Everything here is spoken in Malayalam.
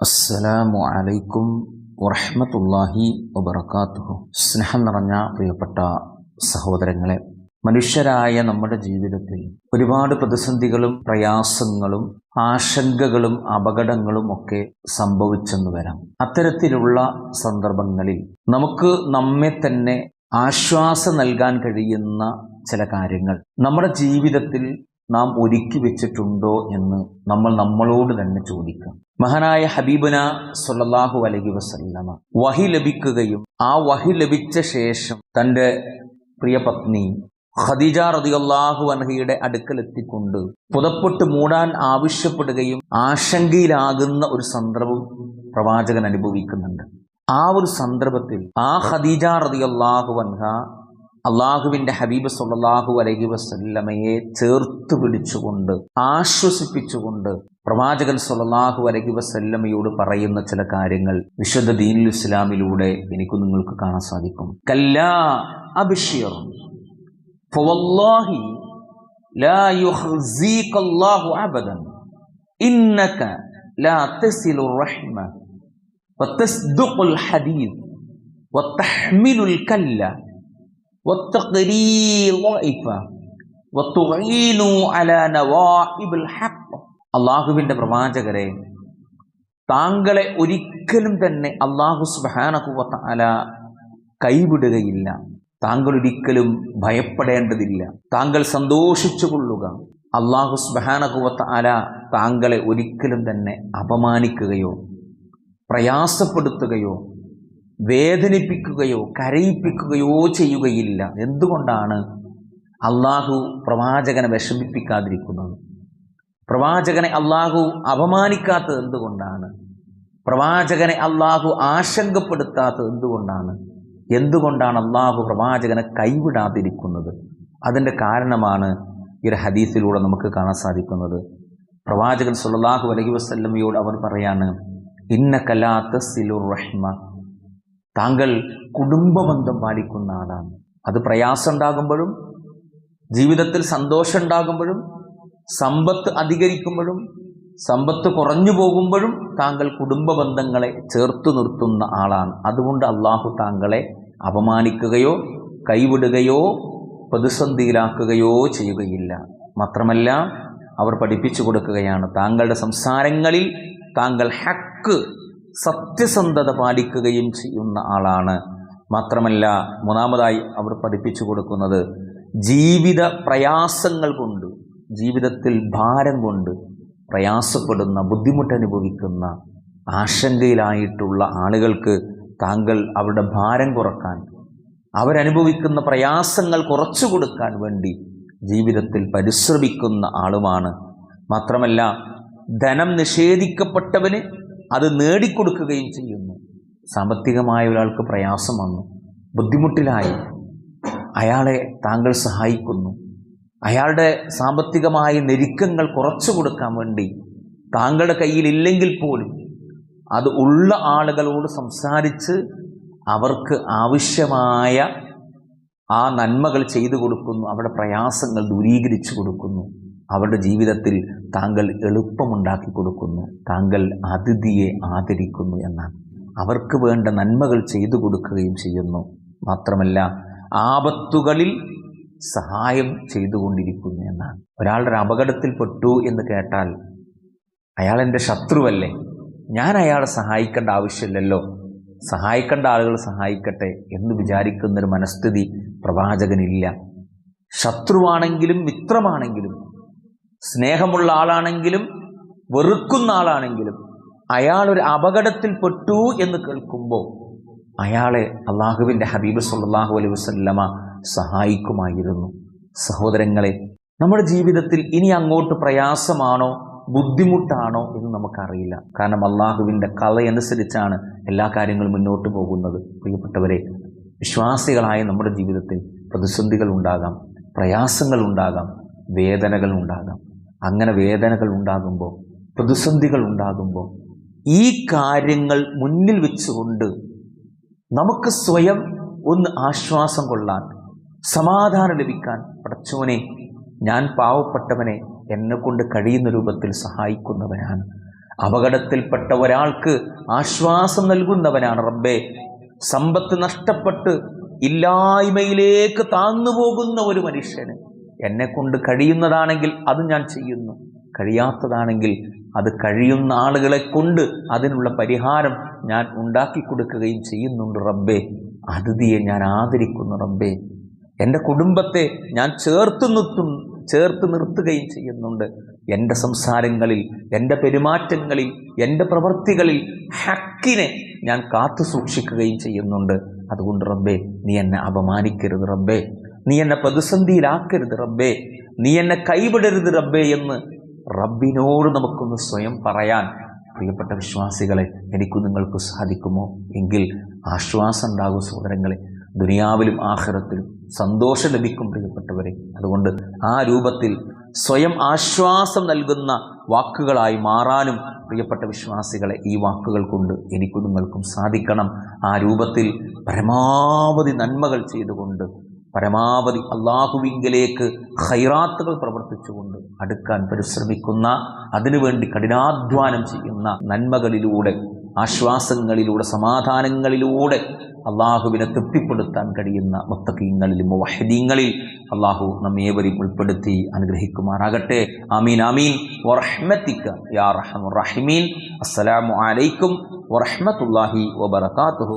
അസ്സലാമു അലൈക്കും വറഹ്മത്തുള്ളാഹി വബറകാതുഹു സ്നേഹം നിറഞ്ഞ പ്രിയപ്പെട്ട സഹോദരങ്ങളെ മനുഷ്യരായ നമ്മുടെ ജീവിതത്തിൽ ഒരുപാട് പ്രതിസന്ധികളും പ്രയാസങ്ങളും ആശങ്കകളും അപകടങ്ങളും ഒക്കെ സംഭവിച്ചെന്ന് വരാം. അത്തരത്തിലുള്ള സന്ദർഭങ്ങളിൽ നമുക്ക് നമ്മെ തന്നെ ആശ്വാസം നൽകാൻ കഴിയുന്ന ചില കാര്യങ്ങൾ നമ്മുടെ ജീവിതത്തിൽ നാം ഒരുക്കി വെച്ചിട്ടുണ്ടോ എന്ന് നമ്മൾ നമ്മളോട് തന്നെ ചോദിക്കാം. മഹാനായ ഹബീബന സല്ലല്ലാഹു അലഹി വസല്ലമ വഹി ലഭിക്കുകയും ആ വഹി ലഭിച്ച ശേഷം തന്റെ പ്രിയ പത്നി ഖദീജ റളിയല്ലാഹു അൻഹയുടെ അടുക്കലെത്തിക്കൊണ്ട് പുതപ്പെട്ട് മൂടാൻ ആവശ്യപ്പെടുകയും ആശങ്കയിലാകുന്ന ഒരു സന്ദർഭം പ്രവാചകൻ അനുഭവിക്കുന്നുണ്ട്. ആ ഒരു സന്ദർഭത്തിൽ ആ ഖദീജ റളിയല്ലാഹു അൻഹ അള്ളാഹുവിന്റെ ഹബീബ് സല്ലാഹു അലഹി വസ്ല്ലമയെ ചേർത്ത് പിടിച്ചുകൊണ്ട് ആശ്വസിപ്പിച്ചുകൊണ്ട് പ്രവാചകൻ സല്ലാഹു അലഹി വസ്ല്ലമയോട് പറയുന്ന ചില കാര്യങ്ങൾ വിശുദ്ധ ദീനുൽ ഇസ്ലാമിലൂടെ എനിക്ക് നിങ്ങൾക്ക് കാണാൻ സാധിക്കും. കല്ലാ അബിഷിയർ ഇന്നക ലാ റഹ്മ ഹദീദ് വതഹ്മിലുൽ കല്ല. അള്ളാഹുവിന്റെ പ്രവാചകരെ താങ്കളെ ഒരിക്കലും തന്നെ അള്ളാഹു സുബാനക്കുവത്ത അല കൈവിടുകയില്ല. താങ്കൾ ഒരിക്കലും ഭയപ്പെടേണ്ടതില്ല. താങ്കൾ സന്തോഷിച്ചു കൊള്ളുക അള്ളാഹു സുബാനക്കുവത്ത അല താങ്കളെ ഒരിക്കലും തന്നെ അപമാനിക്കുകയോ പ്രയാസപ്പെടുത്തുകയോ വേദനിപ്പിക്കുകയോ കരയിപ്പിക്കുകയോ ചെയ്യുകയില്ല. എന്തുകൊണ്ടാണ് അള്ളാഹു പ്രവാചകനെ വിഷമിപ്പിക്കാതിരിക്കുന്നത്? പ്രവാചകനെ അള്ളാഹു അപമാനിക്കാത്തത് എന്തുകൊണ്ടാണ്? പ്രവാചകനെ അള്ളാഹു ആശങ്കപ്പെടുത്താത്തത് എന്തുകൊണ്ടാണ്? എന്തുകൊണ്ടാണ് അള്ളാഹു പ്രവാചകനെ കൈവിടാതിരിക്കുന്നത്? അതിന്റെ കാരണമാണ് ഈ ഒരു ഹദീസിലൂടെ നമുക്ക് കാണാൻ സാധിക്കുന്നത്. പ്രവാചകൻ സുല്ലാഹു അലഹി വസ്ല്ലമയോട് അവർ പറയാണ് ഇന്ന കലാത്ത സിലുർ റഹ്മ. താങ്കൾ കുടുംബബന്ധം പാലിക്കുന്ന ആളാണ്. അത് പ്രയാസം ഉണ്ടാകുമ്പോഴും ജീവിതത്തിൽ സന്തോഷം ഉണ്ടാകുമ്പോഴും സമ്പത്ത് അധികരിക്കുമ്പോഴും സമ്പത്ത് കുറഞ്ഞു പോകുമ്പോഴും താങ്കൾ കുടുംബ ബന്ധങ്ങളെ ചേർത്തു നിർത്തുന്ന ആളാണ്. അതുകൊണ്ട് അള്ളാഹു താങ്കളെ അപമാനിക്കുകയോ കൈവിടുകയോ പ്രതിസന്ധിയിലാക്കുകയോ ചെയ്യുകയില്ല. മാത്രമല്ല അവർ പഠിപ്പിച്ചു കൊടുക്കുകയാണ്. താങ്കളുടെ സംസാരങ്ങളിൽ താങ്കൾ ഹക്ക് സത്യസന്ധത പാലിക്കുകയും ചെയ്യുന്ന ആളാണ്. മാത്രമല്ല മൂന്നാമതായി അവർ പഠിപ്പിച്ചു കൊടുക്കുന്നത് ജീവിത പ്രയാസങ്ങൾ കൊണ്ട് ജീവിതത്തിൽ ഭാരം കൊണ്ട് പ്രയാസപ്പെടുന്ന ബുദ്ധിമുട്ടനുഭവിക്കുന്ന ആശങ്കയിലായിട്ടുള്ള ആളുകൾക്ക് താങ്കൾ അവരുടെ ഭാരം കുറയ്ക്കാൻ അവരനുഭവിക്കുന്ന പ്രയാസങ്ങൾ കുറച്ചു കൊടുക്കാൻ വേണ്ടി ജീവിതത്തിൽ പരിശ്രമിക്കുന്ന ആളുമാണ്. മാത്രമല്ല ധനം നിഷേധിക്കപ്പെട്ടവന് അത് നേടിക്കൊടുക്കുകയും ചെയ്യുന്നു. സാമ്പത്തികമായ ഒരാൾക്ക് പ്രയാസം വന്നു. ബുദ്ധിമുട്ടിലായി. അയാളെ താങ്കൾ സഹായിക്കുന്നു. അയാളുടെ സാമ്പത്തികമായ ഞെരുക്കങ്ങൾ കുറച്ചു കൊടുക്കാൻ വേണ്ടി താങ്കളുടെ കയ്യിൽ ഇല്ലെങ്കിൽ പോലും അത് ഉള്ള ആളുകളോട് സംസാരിച്ച് അവർക്ക് ആവശ്യമായ ആ നന്മകൾ ചെയ്തു കൊടുക്കുന്നു. അവരുടെ പ്രയാസങ്ങൾ ദൂരീകരിച്ചു കൊടുക്കുന്നു. അവരുടെ ജീവിതത്തിൽ താങ്കൾ എളുപ്പമുണ്ടാക്കി കൊടുക്കുന്നു താങ്കൾ അതിഥിയെ ആദരിക്കുന്നു എന്നാണ്. അവർക്ക് വേണ്ട നന്മകൾ ചെയ്തു കൊടുക്കുകയും ചെയ്യുന്നു. മാത്രമല്ല ആപത്തുകളിൽ സഹായം ചെയ്തുകൊണ്ടിരിക്കുന്നു എന്നാണ്. ഒരാളുടെ ഒരു അപകടത്തിൽപ്പെട്ടു എന്ന് കേട്ടാൽ അയാൾ എന്റെ ശത്രുവല്ലേ? ഞാൻ അയാളെ സഹായിക്കേണ്ട ആവശ്യമില്ലല്ലോ. സഹായിക്കേണ്ട ആളുകൾ സഹായിക്കട്ടെ എന്ന് വിചാരിക്കുന്നൊരു മനസ്ഥിതി പ്രവാചകനില്ല. ശത്രുവാണെങ്കിലും മിത്രമാണെങ്കിലും സ്നേഹമുള്ള ആളാണെങ്കിലും വെറുക്കുന്ന ആളാണെങ്കിലും അയാൾ ഒരു അപകടത്തിൽപ്പെട്ടു എന്ന് കേൾക്കുമ്പോൾ അയാളെ അള്ളാഹുവിന്റെ ഹബീബ് സല്ലാഹു അലൈഹി വസ്ല്ലമ സഹായിക്കുമായിരുന്നു. സഹോദരങ്ങളെ നമ്മുടെ ജീവിതത്തിൽ ഇനി അങ്ങോട്ട് പ്രയാസമാണോ ബുദ്ധിമുട്ടാണോ എന്ന് നമുക്കറിയില്ല. കാരണം അള്ളാഹുവിന്റെ കഥയനുസരിച്ചാണ് എല്ലാ കാര്യങ്ങളും മുന്നോട്ട് പോകുന്നത്. പ്രിയപ്പെട്ടവരെ വിശ്വാസികളായ നമ്മുടെ ജീവിതത്തിൽ പ്രതിസന്ധികൾ ഉണ്ടാകാം പ്രയാസങ്ങൾ ഉണ്ടാകാം വേദനകൾ ഉണ്ടാകാം അങ്ങനെ വേദനകൾ ഉണ്ടാകുമ്പോൾ പ്രതിസന്ധികൾ ഉണ്ടാകുമ്പോൾ ഈ കാര്യങ്ങൾ മുന്നിൽ വെച്ചുകൊണ്ട് നമുക്ക് സ്വയം ഒന്ന് ആശ്വാസം കൊള്ളാൻ സമാധാനം ലഭിക്കാൻ പടച്ചോനെ ഞാൻ പാവപ്പെട്ടവനെ എന്നെക്കൊണ്ട് കഴിയുന്ന രൂപത്തിൽ സഹായിക്കുന്നവനാണ്. അപകടത്തിൽപ്പെട്ട ഒരാൾക്ക് ആശ്വാസം നൽകുന്നവനാണ് റബ്ബേ. സമ്പത്ത് നഷ്ടപ്പെട്ട് ഇല്ലായ്മയിലേക്ക് താന്നു പോകുന്ന ഒരു മനുഷ്യന് എന്നെ കൊണ്ട് കഴിയുന്നതാണെങ്കിൽ അത് ഞാൻ ചെയ്യുന്നു. കഴിയാത്തതാണെങ്കിൽ അത് കഴിയുന്ന ആളുകളെ കൊണ്ട് അതിനുള്ള പരിഹാരം ഞാൻ ഉണ്ടാക്കി കൊടുക്കുകയും ചെയ്യുന്നുണ്ട് റബ്ബേ. അതിഥിയെ ഞാൻ ആദരിക്കുന്നു റബ്ബേ. എന്റെ കുടുംബത്തെ ഞാൻ ചേർത്ത് നിർത്തും ചേർത്ത് നിർത്തുകയും ചെയ്യുന്നുണ്ട്. എന്റെ സംസാരങ്ങളിൽ എന്റെ പെരുമാറ്റങ്ങളിൽ എന്റെ പ്രവൃത്തികളിൽ ഹക്കിനെ ഞാൻ കാത്തു സൂക്ഷിക്കുകയും ചെയ്യുന്നുണ്ട്. അതുകൊണ്ട് റബ്ബേ നീ എന്നെ അപമാനിക്കരുത് റബ്ബേ. നീ എന്നെ പ്രതിസന്ധിയിലാക്കരുത് റബ്ബേ. നീ എന്നെ കൈവിടരുത് റബ്ബേ എന്ന് റബ്ബിനോട് നമുക്കൊന്ന് സ്വയം പറയാൻ പ്രിയപ്പെട്ട വിശ്വാസികളെ എനിക്ക് നിങ്ങൾക്ക് സാധിക്കുമോ? എങ്കിൽ ആശ്വാസം ഉണ്ടാകും സഹോദരങ്ങളെ. ദുനിയാവിലും ആഖിറത്തിലും സന്തോഷം ലഭിക്കും പ്രിയപ്പെട്ടവരെ. അതുകൊണ്ട് ആ രൂപത്തിൽ സ്വയം ആശ്വാസം നൽകുന്ന വാക്കുകളായി മാറാനും പ്രിയപ്പെട്ട വിശ്വാസികളെ ഈ വാക്കുകൾ കൊണ്ട് എനിക്കും നിങ്ങൾക്കും സാധിക്കണം. ആ രൂപത്തിൽ പരമാവധി നന്മകൾ ചെയ്തുകൊണ്ട് പരമാവധി അള്ളാഹുവിങ്കിലേക്ക് ഹൈറാത്തുകൾ പ്രവർത്തിച്ചുകൊണ്ട് അടുക്കാൻ പരിശ്രമിക്കുന്ന അതിനുവേണ്ടി കഠിനാധ്വാനം ചെയ്യുന്ന നന്മകളിലൂടെ ആശ്വാസങ്ങളിലൂടെ സമാധാനങ്ങളിലൂടെ അള്ളാഹുവിനെ തൃപ്തിപ്പെടുത്താൻ കഴിയുന്ന മുത്തക്കീങ്ങളിലും വഹദീങ്ങളിൽ അള്ളാഹു നമ്മേവരെയും ഉൾപ്പെടുത്തി അനുഗ്രഹിക്കുമാറാകട്ടെ. ആമീൻ ആമീൻ. വറഹ്മത്തിക്ക യാ റഹമുർ റഹിമീൻ. അസ്സലാമു അലൈക്കും വറഹ്മത്തുള്ളാഹി വബറകാതുഹു.